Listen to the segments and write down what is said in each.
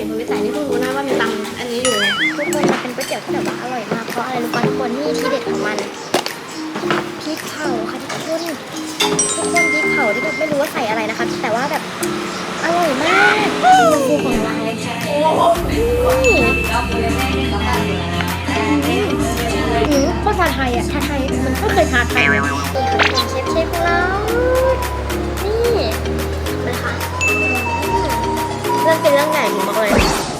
ห็นคุณวิสัยนี่เพิ่งรู้นะว่ามีตำอันนี้อยู่ทุกคนมันเป็นก๋วยเตี๋ยวที่แบบว่าอร่อยมากเพราะอะไรรู้ป่ะทุกคนนี่ที่เด็ดของมันพริกเผาค่ะทุกคนทุกคนพริกเผาที่แบบไม่รู้ว่าใส่อะไรนะคะ แต่ว่าแบบอร่อยมากมันฟูของเรานี่อืมโคตรชาไทยอะชาไทยมันก็เคยชาไทยเลยเชฟเชฟของเรา รื่องเป็นเรื่องใหญ่หนูบอกเลย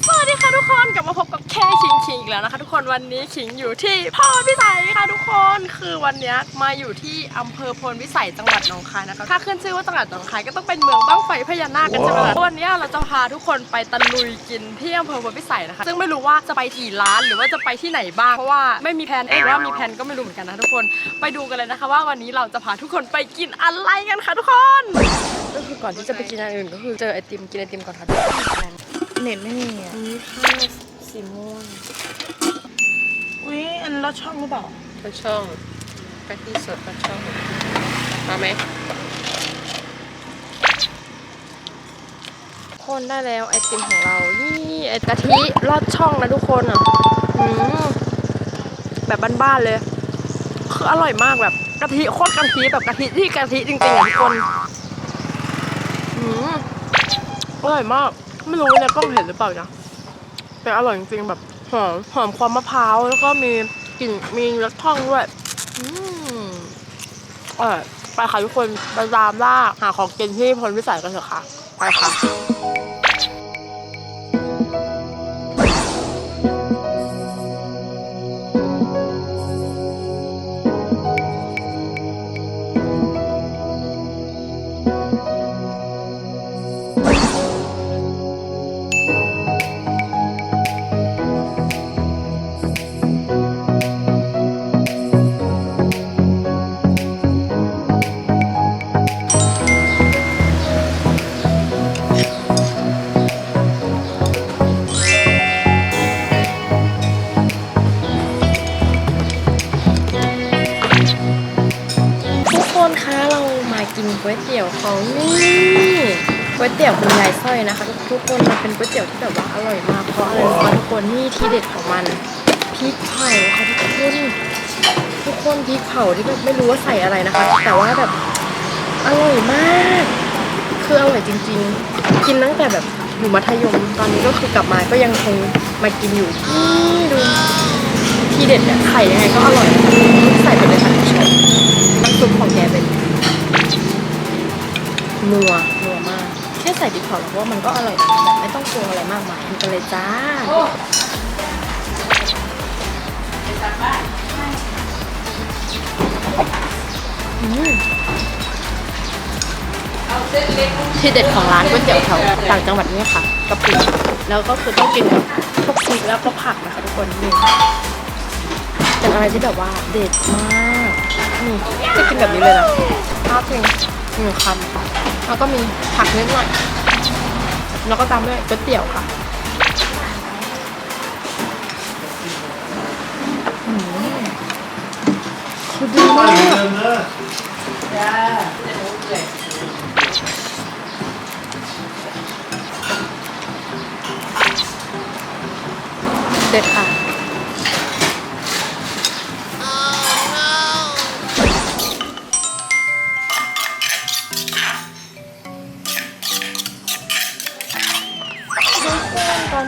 สวัสดีค่ะทุกคนกลับมาพบ แค่คิงคิงอีกแล้วนะคะ ทุกคนวันนี้คิงอยู่ที่พ่อพิสัยค่ะทุกคนคือวันนี้มาอยู่ที่อำเภอพลวิสัยจังหวัดหนองคายนะคะถ้าขึ้นชื่อว่าจังหวัดหนองคายก็ต้องเป็นเมืองบ้างไฟพญานาคกันใช่ไหมล่ะวันนี้เราจะพาทุกคนไปตะลุยกินที่อำเภอพลวิสัยนะคะ ซึ่งไม่รู้ว่าจะไปกี่ร้านหรือว่าจะไปที่ไหนบ้างเพราะว่าไม่มีแผนเองว่ามีแผนก็ไม่รู้เหมือนกันนะทุกคนไปดูกันเลยนะคะ ว่าวันนี้เราจะพาทุกคนไปกินอะไรกันค่ะทุกคนก็คือก่อนที่จะไปกินอันอื่นก็คือเจอไอติมกินไอติมก่อนค่ะทุกคนเน็ตไม่มีอะนี่ค่ะ สีม่วง อุ้ยอันรถช่องหรือเปล่าปลาช่องกะทิสดปลาช่องมาไหมคนได้แล้วไอติมของเรา นี่ไอกะทิลอดช่องนะทุกคนอะอืมแบบบ้านๆเลย คืออร่อยมากแบบกะทิโคตรกะทิแบบกะทิที่กะทิจริงๆอะทุกคนอืมอร่อยมาก ไม่รู้ว่าในกล้องเห็นหรือเปล่านะ แต่อร่อยจริงๆแบบหอมหอมความมะพร้าวแล้วก็มีกลิ่นมีรสท่องด้วยอืมอร่อยไปค่ะทุกคนไปตามล่าหาของกินที่พลวิสัยกันเถอะค่ะ ไปค่ะ นี่ก๋วยเตี๋ยวคุณยายสร้อยนะคะ ทุกคนมันเป็นก๋วยเตี๋ยวที่แบบว่าอร่อยมากเพราะอะไรรู้ไหมทุกคนนี่ที่เด็ดของมันพริกเผาค่ะทุกคนทุกคนพริกเผาที่แบบไม่รู้ว่าใส่อะไรนะคะ แต่ว่าแบบอร่อยมาก คืออร่อยจริง ๆ กินตั้งแต่แบบอยู่มัธยมตอนนี้ก็คือกลับมาก็ยังคงมากินอยู่นี่ดูที่เด็ดเนี่ยไข่ยังไงก็อร่อยนะคะใส่ไปเลยค่ะคุณผู้ชมน้ำซุปของแกเป็น นัวนัวมากแค่ใส่พริกเผาแล้วว่ามันก็อร่อยนะแบบไม่ต้องปรุงอะไรมากมายกินกันเลยจ้าอืมที่เด็ดของร้านก๋วยเตี๋ยวแถวต่างจังหวัดเนี่ยค่ะกะปิแล้วก็คือต้องกินกับพวกพริกแล้วก็ผักนะคะทุกคนนี่เป็นอะไรที่แบบว่าเด็ดมากนี่จะกินแบบนี้เลยนะข้าวเพียงหนึ่งคำ แล้วก็มีผักนิดหน่อย แล้วก็ตามด้วยก๋วยเตี๋ยวค่ะอืมคือดีมากเด็ดค่ะ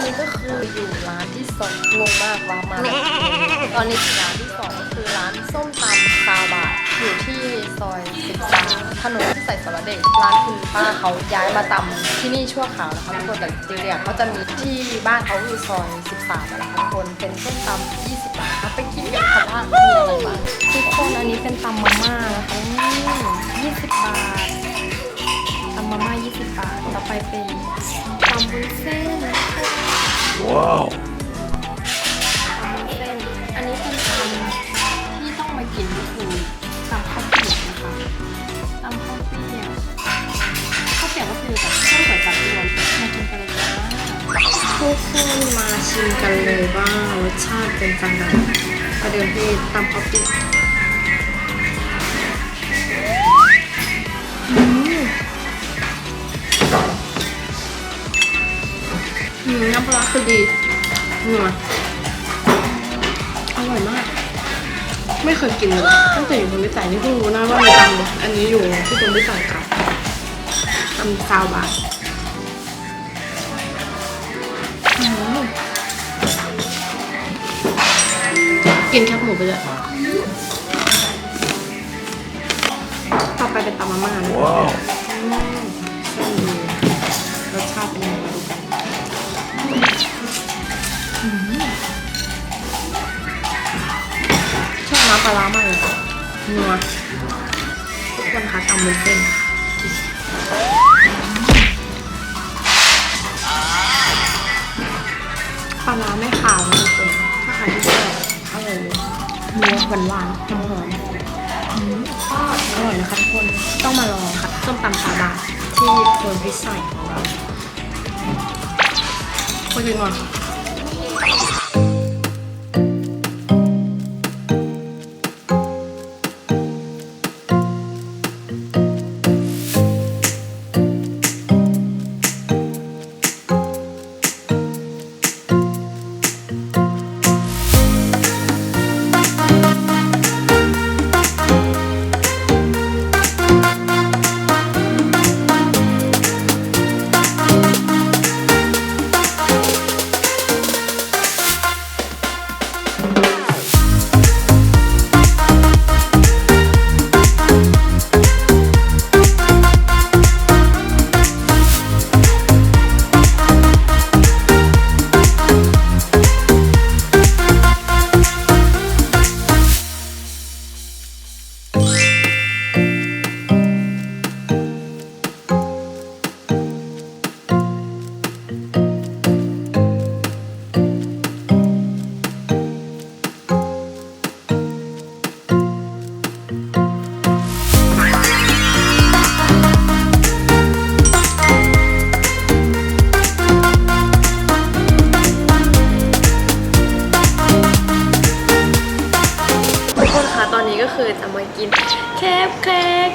นนี้ก็คืออยู่ร้านที่สองงงมากว้ามาแบบตอนนี้ร้านที่สองก็คือร้านส้มตำซาบะอยู่ที่ซอย13ถนนที่ใส่สารเด็กร้านคุณป้าเขาย้ายมาตำที่นี่ชั่วคราวนะคะทุกคนแต่จริงๆเนี่ยเขาจะมีที่บ้านเขาอยู่ซอย13นะคะทุกคนเป็นส้มตำ20บาทครับไปกินกันค่ะว่ามีอะไรบ้างทุกคนอันนี้เป็นตำมาม่านะคะนี่20บาทตำมาม่า20บาทต่อไปเป็นตำวุ้นเส้นว้า วตำวุ้นเส้นอันนี้เป็นตำที่ต้องมากินก็คือตำข้าวเปียกนะคะตำข้าวเปียกข้าวเปียกก็คือแบบข้าวสวยจับรวมมากินกันเลยจ้าทุกคนมาชิมกันเลยว่ารสชาติเป็นจังไงประเดิมที่ตำข้าวเปียก น้ำปลาร้าคือดีนัวอร่อยมาก ไม่เคยกินเลยตั้งแต่อยู่บนวิสัยนี่เพิ่งรู้นะว่ามีตำอันนี้อยู่ที่บนวิสัยกับตำซาวบาทอืมกินแคบหมูไปเลยต่อไปเป็นตำมาม่านะ Wow. เส้นดีรสชาติเป็นยังไง ปลาร้ามากเลยนัวทุกคนคะตำมุนเส้นปลาร้าไม่ขาวนะทุกคนถ้าใครที่ชอบอร่อยเลยนัวหวานหวานหอมหอมอร่อยนะคะทุกคนต้องมาลองค่ะส้มตำชาบาที่โพนพิสัยของเราไปกินก่อน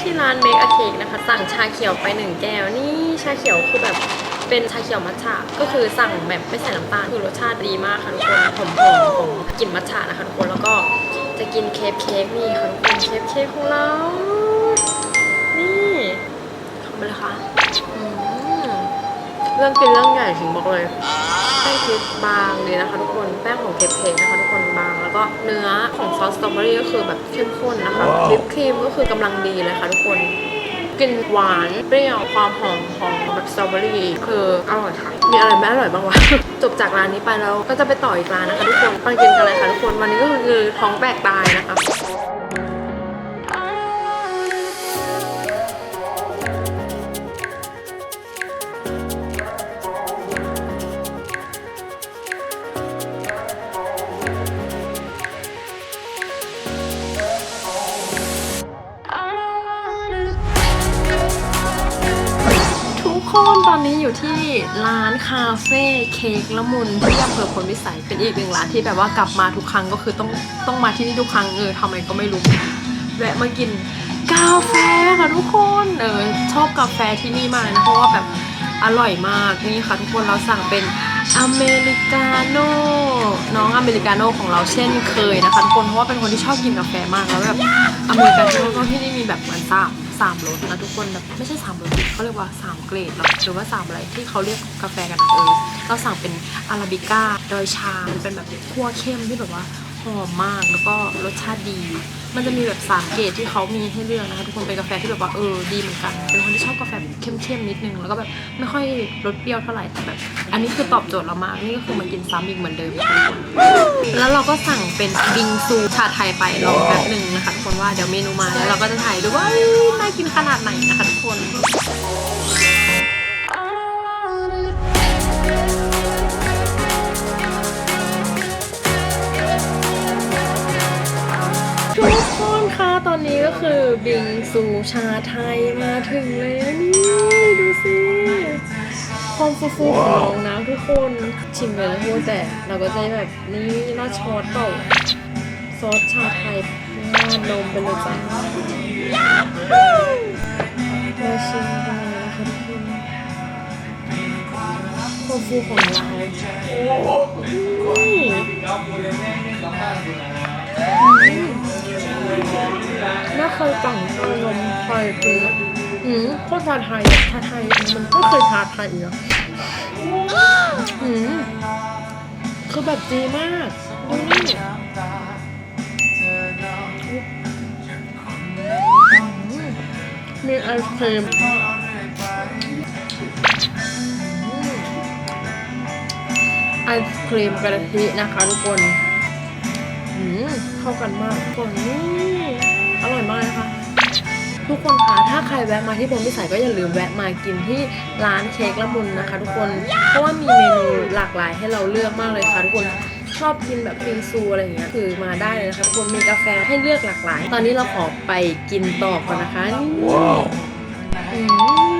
ที่ร้านเมกอะเค้กนะคะ สั่งชาเขียวไปหนึ่งแก้ว นี่ชาเขียวคือแบบเป็นชาเขียวมัทฉะก็คือสั่งแบบไม่ใส่น้ำตาลคือรสชาติดีมากค่ะทุกคนหอมหอมหอมกลิ่นมัทฉะนะคะทุกคนแล้วก็จะกินเคฟเค้กนี่ค่ะทุกคนเคฟเค้กของเรา นี่เข้ามาเลยค่ะเรื่องกินเรื่องใหญ่ถึงบอกเลย แป้งเค้กบางเลยนะคะทุกคนแป้งของเคปเค้กนะคะทุกคนบาง แล้วก็เนื้อของซอสสตรอเบอรี่ก็คือแบบเข้มข้นนะคะว้าววิปครีมก็คือกำลังดีเลยค่ะทุกคนกลิ่นหวานเปรี้ยวความหอมของแบบสตรอเบอรี่คืออร่อยค่ะ มีอะไรไม่อร่อยบ้างวะ จบจากร้านนี้ไปแล้วก็จะไปต่ออีกร้านนะคะทุกคนไปกินกันเลยค่ะทุกคน วันนี้ก็คือท้องแตกตายนะคะ กคนตอนนี้อยู่ที่ร้านคาเฟ่เค้กละมุนที่อำเภอพลวิสัยเป็นอีกหนึ่งร้านที่แบบว่ากลับมาทุกครั้งก็คือต้องต้องมาที่นี่ทุกครั้งเออทำไมก็ไม่รู้แวะมากินกาแฟค่ะทุกคนเออชอบกาแฟที่นี่มากนะเพราะว่าแบบอร่อยมากนี่ค่ะทุกคนเราสั่งเป็น อเมริกาโน่น้องอเมริกาโน่ของเราเช่นเคยนะคะทุกคนเพราะว่าเป็นคนที่ชอบกินกาแฟมากแล้วแบบอเมริกาโน่ก็ที่นี่มีแบบเหมือนสามสามรสนะทุกคนแบบไม่ใช่สามรสดิเขาเรียกว่าสามเกรดหรอหรือว่าสามอะไรที่เขาเรียกกาแฟกันอะเออเราสั่งเป็นอาราบิก้าโดยชามันเป็นแบบคั่วเข้มที่แบบว่า หอมมากแล้วก็รสชาติดี มันจะมีแบบสามเกรดที่เขามีให้เลือกนะคะทุกคนเป็นกาแฟที่แบบว่าเออดีเหมือนกัน เป็นคนที่ชอบกาแฟเข้มๆนิดนึงแล้วก็แบบไม่ค่อยรสเปรี้ยวเท่าไหร่แต่แบบ อันนี้คือตอบโจทย์เรามากนี่ก็คือมากินซ้ำอีกเหมือนเดิมแล้วเราก็สั่งเป็นบิงซูชาไทยไปลองแป๊บหนึ่งนะคะทุกคนว่าเดี๋ยวเมนูมาแล้วเราก็จะถ่ายดูว่าน่ากินขนาดไหนนะคะทุกคน ก็คือบิงซูชาไทยมาถึงแล้วนี่ดูสิความฟูๆของน้องนะทุกคนชิมไปแล้วพูดแต่เราก็จะแบบนี่ราดช็อตเปล่าซอสชาไทยราดนมไปเลยจ้ามาชิมกันนะคะทุกคนโคฟูของเรา เคยสั่งชานมไทยคืออืมโคตรชาไทยอะชาไทยมันไม่เคยชาไทยอะอืมคือแบบดีมากดูนี่มีไอศครีมไอศครีมกะทินะคะทุกคนอืมเข้ากันมากทุกคนนี่อร่อย มากเลยค่ะทุกคนคะถ้าใครแวะมาที่พรหมวิสัยก็อย่าลืมแวะมากินที่ร้านเค้กละมุนนะคะ ทุกคน เพราะว่ามีเมนูหลากหลายให้เราเลือกมากเลยค่ะทุกคน ชอบกินแบบปิงซูอะไรอย่างเงี้ย คือมาได้เลยนะคะทุกคน มีกาแฟให้เลือกหลากหลาย ตอนนี้เราขอไปกินต่อก่อนนะคะนี่อื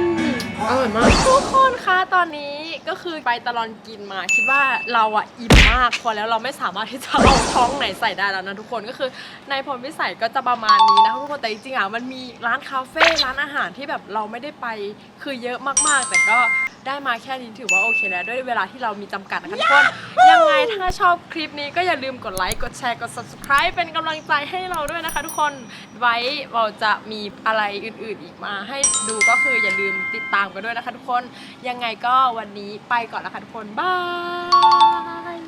มอร่อยมากทุกคนคะตอนนี้ ก็คือไปตลอดกินมาคิดว่าเราอะอิ่มมากพอแล้วเราไม่สามารถที่จะเอาท้องไหนใส่ได้แล้วนะทุกคนก็คือในพรวิสัยก็จะประมาณนี้นะคะทุกคนแต่จริงๆอะมันมีร้านคาเฟ่ร้านอาหารที่แบบเราไม่ได้ไปคือเยอะมากๆ แต่ก็ ได้มาแค่นี้ถือว่าโอเคแล้ว ด้วยเวลาที่เรามีจำกัดนะคะทุกคนยังไงถ้าชอบคลิปนี้ก็อย่าลืมกดไลค์กดแชร์กด subscribe เป็นกำลังใจให้เราด้วยนะคะ ทุกคนไว้เราจะมีอะไรอื่นๆอีกมา ให้ดูก็คืออย่าลืมติดตามกันด้วยนะคะ ทุกคนยังไงก็วันนี้ไปก่อนแล้วค่ะทุกคนบาย